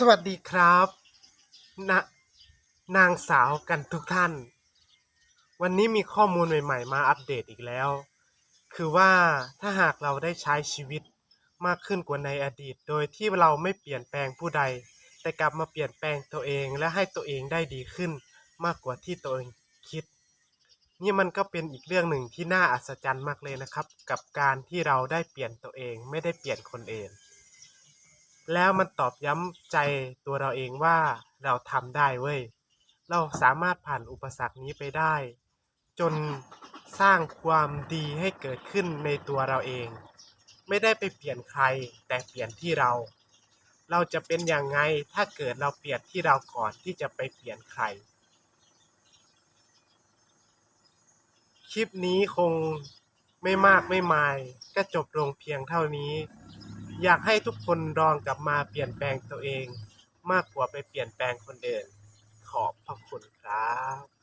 สวัสดีครับนะนางสาวกันทุกท่าน วันนี้มีข้อมูลใหม่ๆ มาอัปเดตอีกแล้ว คือว่าถ้าหากเราได้ใช้ชีวิตมากขึ้นกว่าในอดีต โดยที่เราไม่เปลี่ยนแปลงผู้ใด แต่กลับมาเปลี่ยนแปลงตัวเองและให้ตัวเองได้ดีขึ้นมากกว่าที่ตัวเองคิด นี่มันก็เป็นอีกเรื่องหนึ่งที่น่าอัศจรรย์มากเลยนะครับ กับการที่เราได้เปลี่ยนตัวเองไม่ได้เปลี่ยนคนเอง แล้วมันตอบย้ำใจตัวเราเองว่าเราทำได้เว้ย เราสามารถผ่านอุปสรรคนี้ไปได้ จนสร้างความดีให้เกิดขึ้นในตัวเราเอง ไม่ได้ไปเปลี่ยนใครแต่เปลี่ยนที่เรา เราจะเป็นอยังไงถ้าเกิดเราเปลี่ยนที่เราก่อนที่จะไปเปลี่ยนใคร คลิปนี้คงไม่มากไม่มายก็จบลงเพียงเท่านี้ อยากให้ทุกคนลองกลับมาเปลี่ยนแปลงตัวเอง มากกว่าไปเปลี่ยนแปลงคนอื่นขอบพระคุณครับ